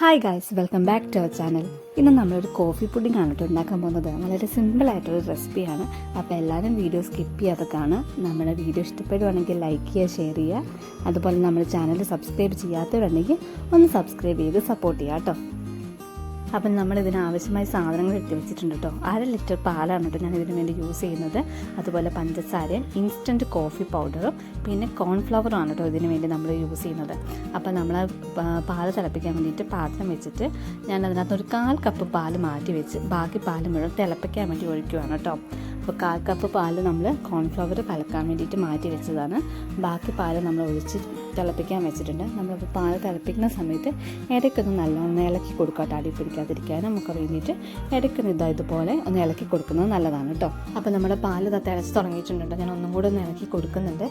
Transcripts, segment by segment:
Hi guys welcome back to our channel ഇന്ന് നമ്മളൊരു coffee pudding ആണ് കേട്ടോ ഉണ്ടാക്കാൻ പോകുന്നത്. വളരെ സിമ്പിളായിട്ടൊരു റെസിപ്പിയാണ് അപ്പോൾ എല്ലാവരും വീഡിയോ സ്കിപ്പ് ചെയ്യാതെ കാണുക. നമ്മുടെ വീഡിയോ ഇഷ്ടപ്പെടുവാണെങ്കിൽ ലൈക്ക് ചെയ്യുക ഷെയർ ചെയ്യുക. അതുപോലെ നമ്മുടെ ചാനൽ സബ്സ്ക്രൈബ് ചെയ്യാത്തവരുണ്ടെങ്കിൽ ഒന്ന് സബ്സ്ക്രൈബ് ചെയ്ത് സപ്പോർട്ട് ചെയ്യുക കേട്ടോ. അപ്പം നമ്മൾ ഇതിനാവശ്യമായ സാധനങ്ങൾ എടുത്ത് വെച്ചിട്ടുണ്ട് കേട്ടോ. അര ലിറ്റർ പാലാണ് കേട്ടോ ഞാൻ ഇതിന് വേണ്ടി യൂസ് ചെയ്യുന്നത്. അതുപോലെ പഞ്ചസാരയും ഇൻസ്റ്റന്റ് കോഫി പൗഡറും പിന്നെ കോൺഫ്ലവറും ആണ് കേട്ടോ ഇതിന് വേണ്ടി നമ്മൾ യൂസ് ചെയ്യുന്നത്. അപ്പോൾ നമ്മൾ പാൽ തിളപ്പിക്കാൻ വേണ്ടിയിട്ട് പാത്രം വെച്ചിട്ട് ഞാൻ അതിനകത്ത് ഒരു കാൽ കപ്പ് പാൽ മാറ്റി വെച്ച് ബാക്കി പാൽ മുഴുവൻ തിളപ്പിക്കാൻ വേണ്ടി ഒഴിക്കുവാണ് കേട്ടോ. അപ്പോൾ കാൽ കപ്പ് പാൽ നമ്മൾ കോൺഫ്ലവർ കലക്കാൻ വേണ്ടിയിട്ട് മാറ്റി വെച്ചതാണ്. ബാക്കി പാൽ നമ്മൾ ഒഴിച്ച് തിളപ്പിക്കാൻ വെച്ചിട്ടുണ്ട്. നമ്മളിപ്പോൾ പാൽ തിളപ്പിക്കുന്ന സമയത്ത് ഇടയ്ക്കൊന്ന് നല്ലോണം ഇളക്കി കൊടുക്കുക അടി പിടിക്കാതിരിക്കാൻ നമുക്ക് വേണ്ടിയിട്ട് ഇടയ്ക്കൊന്ന് ഇതാ ഇതുപോലെ ഒന്ന് ഇളക്കി കൊടുക്കുന്നത് നല്ലതാണ് കേട്ടോ. അപ്പോൾ നമ്മുടെ ഇതാ തിളച്ച് തുടങ്ങിയിട്ടുണ്ട് ഞാൻ ഒന്നും കൂടെ ഒന്ന് ഇളക്കി കൊടുക്കുന്നുണ്ട്.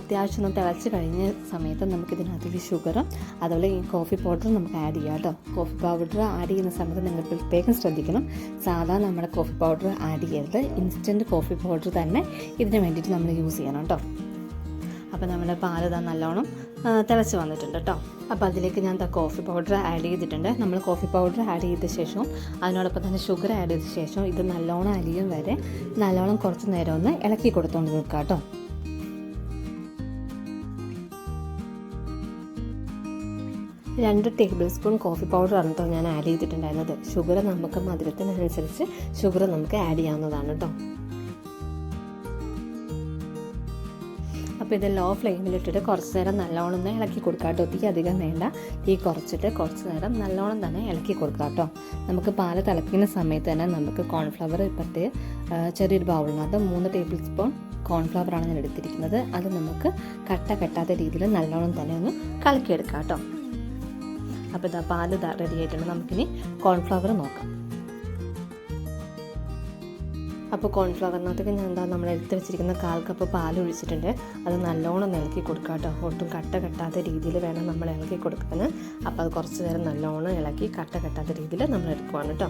അത്യാവശ്യം ഒന്ന് തിളച്ച് കഴിഞ്ഞ സമയത്ത് നമുക്ക് ഇതിനകത്തേക്ക് ഷുഗറും അതുപോലെ ഈ കോഫി പൗഡറും നമുക്ക് ആഡ് ചെയ്യാം കേട്ടോ. കോഫി പൗഡർ ആഡ് ചെയ്യുന്ന സമയത്ത് നിങ്ങൾ പ്രത്യേകം ശ്രദ്ധിക്കണം. സാധാരണ നമ്മുടെ കോഫി പൗഡർ ആഡ് ചെയ്യരുത്. ഇൻസ്റ്റന്റ് കോഫി പൗഡർ തന്നെ ഇതിന് വേണ്ടിയിട്ട് നമ്മൾ യൂസ് ചെയ്യണം കേട്ടോ. അപ്പോൾ നമ്മുടെ പാൽ ഇതാ നല്ലോണം തിളച്ച് വന്നിട്ടുണ്ട് കേട്ടോ. അപ്പോൾ അതിലേക്ക് ഞാൻ കോഫി പൗഡർ ആഡ് ചെയ്തിട്ടുണ്ട്. നമ്മൾ കോഫി പൗഡർ ആഡ് ചെയ്ത ശേഷവും അതിനോടൊപ്പം തന്നെ ഷുഗർ ആഡ് ചെയ്ത ശേഷം ഇത് നല്ലോണം അലിയും വരെ നല്ലോണം കുറച്ച് നേരം ഒന്ന് ഇളക്കി കൊടുത്തുകൊണ്ട് നിൽക്കുക കേട്ടോ. രണ്ട് ടേബിൾ സ്പൂൺ കോഫി പൗഡർ ആണ് കേട്ടോ ഞാൻ ആഡ് ചെയ്തിട്ടുണ്ടായിരുന്നത്. ഷുഗർ നമുക്ക് മധുരത്തിനനുസരിച്ച് ഷുഗർ നമുക്ക് ആഡ് ചെയ്യാവുന്നതാണ് കേട്ടോ. അപ്പോൾ ഇത് ലോ ഫ്ലെയിമിലിട്ടിട്ട് കുറച്ച് നേരം നല്ലോണം ഒന്ന് ഇളക്കി കൊടുക്കുക കേട്ടോ. തീ അധികം വേണ്ട. ഈ കുറച്ചിട്ട് കുറച്ച് നേരം നല്ലോണം തന്നെ ഇളക്കി കൊടുക്കുക കേട്ടോ. നമുക്ക് പാൽ തിളയ്ക്കുന്ന സമയത്ത് തന്നെ നമുക്ക് കോൺഫ്ലവർ ഇപ്പോഴത്തെ ചെറിയൊരു ബൗളിനകത്ത് മൂന്ന് ടേബിൾ സ്പൂൺ കോൺഫ്ലവറാണ് ഞാൻ എടുത്തിരിക്കുന്നത്. അത് നമുക്ക് കട്ട കെട്ടാത്ത രീതിയിൽ നല്ലോണം തന്നെ ഒന്ന് കലക്കിയെടുക്കാം കേട്ടോ. അപ്പോൾ ഇതാ പാൽ റെഡി ആയിട്ടുണ്ട്. നമുക്കിനി കോൺഫ്ലവർ നോക്കാം. അപ്പോൾ കോൺഫ്ലവറിനകത്തേക്ക് ഞാൻ എന്താ നമ്മൾ എടുത്ത് വെച്ചിരിക്കുന്ന കാൽ കപ്പ് പാൽ ഒഴിച്ചിട്ടുണ്ട്. അത് നല്ലോണം ഇളക്കി കൊടുക്കുക കേട്ടോ. ഒട്ടും കട്ട കെട്ടാത്ത രീതിയിൽ വേണം നമ്മൾ ഇളക്കി കൊടുക്കാൻ. അപ്പോൾ അത് കുറച്ച് നേരം നല്ലോണം ഇളക്കി കട്ട കെട്ടാത്ത രീതിയിൽ നമ്മൾ എടുക്കുവാണ് കേട്ടോ.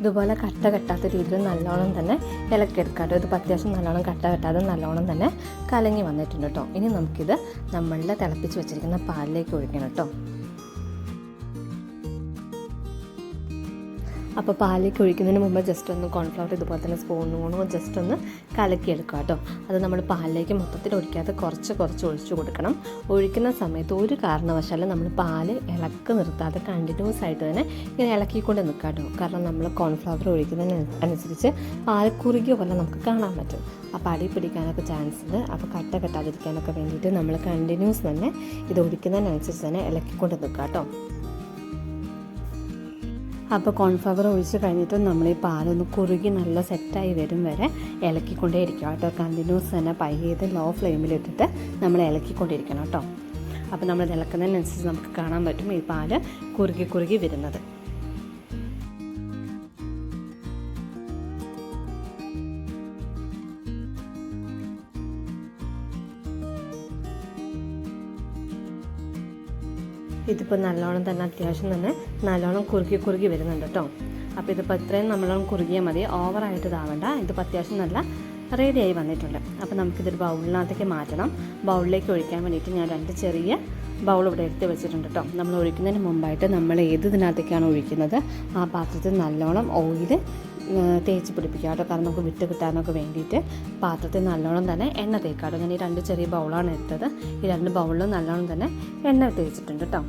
ഇതുപോലെ കട്ട കെട്ടാത്ത രീതിയിൽ നല്ലോണം തന്നെ ഇളക്കിയെടുക്കാട്ടോ ഇത് അത്യാവശ്യം നല്ലോണം കട്ട കെട്ടാതെ നല്ലോണം തന്നെ കലങ്ങി വന്നിട്ടുണ്ട് കേട്ടോ. ഇനി നമുക്കിത് നമ്മളുടെ തിളപ്പിച്ച് വെച്ചിരിക്കുന്ന പാലിലേക്ക് ഒഴിക്കണം കേട്ടോ. അപ്പോൾ പാലിലേക്ക് ഒഴിക്കുന്നതിന് മുമ്പ് ജസ്റ്റ് ഒന്ന് കോൺഫ്ലവർ ഇതുപോലെ തന്നെ സ്പൂൺ കൊണ്ടോ ജസ്റ്റ് ഒന്ന് കലക്കിയെടുക്കുക കേട്ടോ. അത് നമ്മൾ പാലിലേക്ക് മൊത്തത്തിൽ ഒഴിക്കാതെ കുറച്ച് കുറച്ച് ഒഴിച്ചു കൊടുക്കണം. ഒഴിക്കുന്ന സമയത്ത് ഒരു കാരണവശാലും നമ്മൾ പാൽ ഇളക്ക് നിർത്താതെ കണ്ടിന്യൂസ് ആയിട്ട് തന്നെ ഇങ്ങനെ ഇളക്കിക്കൊണ്ട് നിൽക്കുക കേട്ടോ. കാരണം നമ്മൾ കോൺഫ്ലവർ ഒഴിക്കുന്നതിന് അനുസരിച്ച് പാൽ കുറുകിയ പോലെ നമുക്ക് കാണാൻ പറ്റും. അപ്പോൾ അടി പിടിക്കാനൊക്കെ ചാൻസ് ഉണ്ട്. അപ്പോൾ കട്ട കെട്ടാതിരിക്കാനൊക്കെ വേണ്ടിയിട്ട് നമ്മൾ കണ്ടിന്യൂസ് തന്നെ ഇത് ഒഴിക്കുന്നതിനനുസരിച്ച് തന്നെ ഇളക്കിക്കൊണ്ട് നിൽക്കുക കേട്ടോ. അപ്പോൾ കോൺഫ്ലവർ ഒഴിച്ച് കഴിഞ്ഞിട്ട് നമ്മൾ ഈ പാലൊന്ന് കുറുകി നല്ല സെറ്റായി വരും വരെ ഇളക്കിക്കൊണ്ടേ ഇരിക്കും കേട്ടോ. കണ്ടിന്യൂസ് തന്നെ പൈ ചെയ്ത് ലോ ഫ്ലെയിമിലിട്ടിട്ട് നമ്മൾ ഇളക്കിക്കൊണ്ടിരിക്കണം കേട്ടോ. അപ്പോൾ നമ്മൾ ഇളക്കുന്നതിനനുസരിച്ച് നമുക്ക് കാണാൻ പറ്റും ഈ പാൽ കുറുകി കുറുകി വരുന്നത്. ഇതിപ്പോൾ നല്ലോണം തന്നെ അത്യാവശ്യം തന്നെ നല്ലോണം കുറുകി കുറുകി വരുന്നുണ്ട് കേട്ടോ അപ്പോൾ ഇതിപ്പോൾ ഇത്രയും നല്ലോണം കുറുകിയാൽ മതി. ഓവറായിട്ട് ഇതാവണ്ട. ഇതിപ്പോൾ അത്യാവശ്യം നല്ല റെഡിയായി വന്നിട്ടുണ്ട്. അപ്പോൾ നമുക്കിതൊരു ബൗളിനകത്തേക്ക് മാറ്റണം. ബൗളിലേക്ക് ഒഴിക്കാൻ വേണ്ടിയിട്ട് ഞാൻ രണ്ട് ചെറിയ ബൗൾ ഇവിടെ എടുത്ത് വെച്ചിട്ടുണ്ട് കേട്ടോ നമ്മൾ ഒഴിക്കുന്നതിന് മുമ്പായിട്ട് നമ്മൾ ഏത് ഇതിനകത്തേക്കാണ് ഒഴിക്കുന്നത്? ആ പാത്രത്തിൽ നല്ലോണം ഓയിൽ തേച്ച് പിടിപ്പിക്കുക കേട്ടോ കാരണം നമുക്ക് വിട്ട് കിട്ടാനൊക്കെ വേണ്ടിയിട്ട് പാത്രത്തിൽ നല്ലോണം തന്നെ എണ്ണ തേക്കാം കേട്ടോ ഞാൻ ഈ രണ്ട് ചെറിയ ബൗളാണ് എടുത്തത്. ഈ രണ്ട് ബൗളിലും നല്ലോണം തന്നെ എണ്ണ തേച്ചിട്ടുണ്ട് കേട്ടോ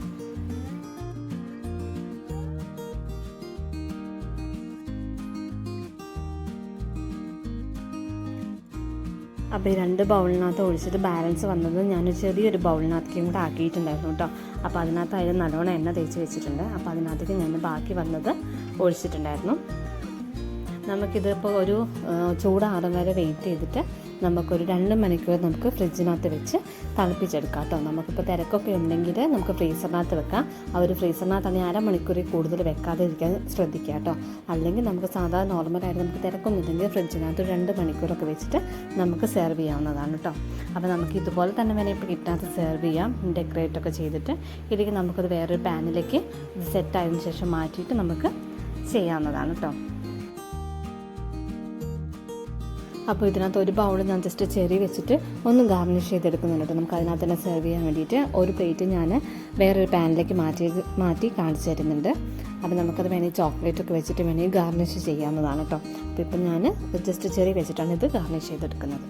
അപ്പോൾ ഈ രണ്ട് ബൗളിനകത്ത് ഒഴിച്ചിട്ട് ബാലൻസ് വന്നത് ഞാൻ ചെറിയൊരു ബൗളിനകത്തേക്കും കൂടെ ആക്കിയിട്ടുണ്ടായിരുന്നു കേട്ടോ അപ്പോൾ അതിനകത്ത് അതിൽ നല്ലോണം എണ്ണ തേച്ച് വെച്ചിട്ടുണ്ട്. അപ്പോൾ അതിനകത്തേക്ക് ഞാൻ ബാക്കി വന്നത് ഒഴിച്ചിട്ടുണ്ടായിരുന്നു. നമുക്കിതിപ്പോൾ ഒരു ചൂടാറും വരെ വെയിറ്റ് ചെയ്തിട്ട് നമുക്കൊരു രണ്ട് മണിക്കൂർ നമുക്ക് ഫ്രിഡ്ജിനകത്ത് വെച്ച് തിളപ്പിച്ചെടുക്കാം കേട്ടോ. നമുക്കിപ്പോൾ തിരക്കൊക്കെ ഉണ്ടെങ്കിൽ നമുക്ക് ഫ്രീസറിനകത്ത് വെക്കാം. ആ ഒരു ഫ്രീസറിനകത്താണെങ്കിൽ അരമണിക്കൂറിൽ കൂടുതൽ വെക്കാതെ ഇരിക്കാൻ ശ്രദ്ധിക്കുക കേട്ടോ. അല്ലെങ്കിൽ നമുക്ക് സാധാരണ നോർമലായിട്ട് നമുക്ക് തിരക്കൊന്നും ഇല്ലെങ്കിൽ ഫ്രിഡ്ജിനകത്ത് രണ്ട് മണിക്കൂറൊക്കെ വെച്ചിട്ട് നമുക്ക് സെർവ് ചെയ്യാവുന്നതാണ് കേട്ടോ. അപ്പോൾ നമുക്ക് ഇതുപോലെ തന്നെ വേണേൽ ഇപ്പോൾ കിട്ടാത്ത സെർവ് ചെയ്യാം ഡെക്കറേറ്റ് ഒക്കെ ചെയ്തിട്ട്. ഇല്ലെങ്കിൽ നമുക്കത് വേറൊരു പാനിലേക്ക് സെറ്റ് ആയതിനു ശേഷം മാറ്റിയിട്ട് നമുക്ക് ചെയ്യാവുന്നതാണ് കേട്ടോ. അപ്പോൾ ഇതിനകത്ത് ഒരു ബൗൾ ഞാൻ ജസ്റ്റ് ചെറി വെച്ചിട്ട് ഒന്ന് ഗാർണിഷ് ചെയ്തെടുക്കുന്നുണ്ട് നമുക്ക് അതിനകത്ത് തന്നെ സെർവ് ചെയ്യാൻ വേണ്ടിയിട്ട് ഒരു പ്ലേറ്റ് ഞാൻ വേറൊരു പാനിലേക്ക് മാറ്റി മാറ്റി കാണിച്ചു തരുന്നുണ്ട്. അപ്പോൾ നമുക്കത് വേണമെങ്കിൽ ചോക്ലേറ്റ് ഒക്കെ വെച്ചിട്ട് വേണമെങ്കിൽ ഗാർണിഷ് ചെയ്യാവുന്നതാണ് കേട്ടോ. അപ്പോൾ ഇപ്പം ഞാൻ ജസ്റ്റ് ചെറി വെച്ചിട്ടാണ് ഇത് ഗാർണിഷ് ചെയ്തെടുക്കുന്നത്.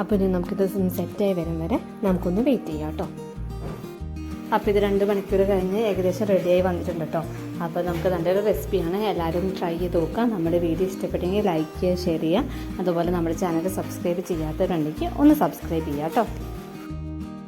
അപ്പോൾ ഇനി നമുക്കിത് സെറ്റായി വരും വരെ നമുക്കൊന്ന് വെയിറ്റ് ചെയ്യാം കേട്ടോ. അപ്പോൾ ഇത് രണ്ട് മണിക്കൂർ കഴിഞ്ഞ് ഏകദേശം റെഡിയായി വന്നിട്ടുണ്ട് കേട്ടോ അപ്പോൾ നമുക്ക് നല്ലൊരു റെസിപ്പിയാണ് എല്ലാവരും ട്രൈ ചെയ്ത് നോക്കുക നമ്മുടെ വീഡിയോ ഇഷ്ടപ്പെട്ടെങ്കിൽ ലൈക്ക് ചെയ്യുക ഷെയർ ചെയ്യുക. അതുപോലെ നമ്മുടെ ചാനൽ സബ്സ്ക്രൈബ് ചെയ്യാത്തവരുണ്ടെങ്കിൽ ഒന്ന് സബ്സ്ക്രൈബ് ചെയ്യുക കേട്ടോ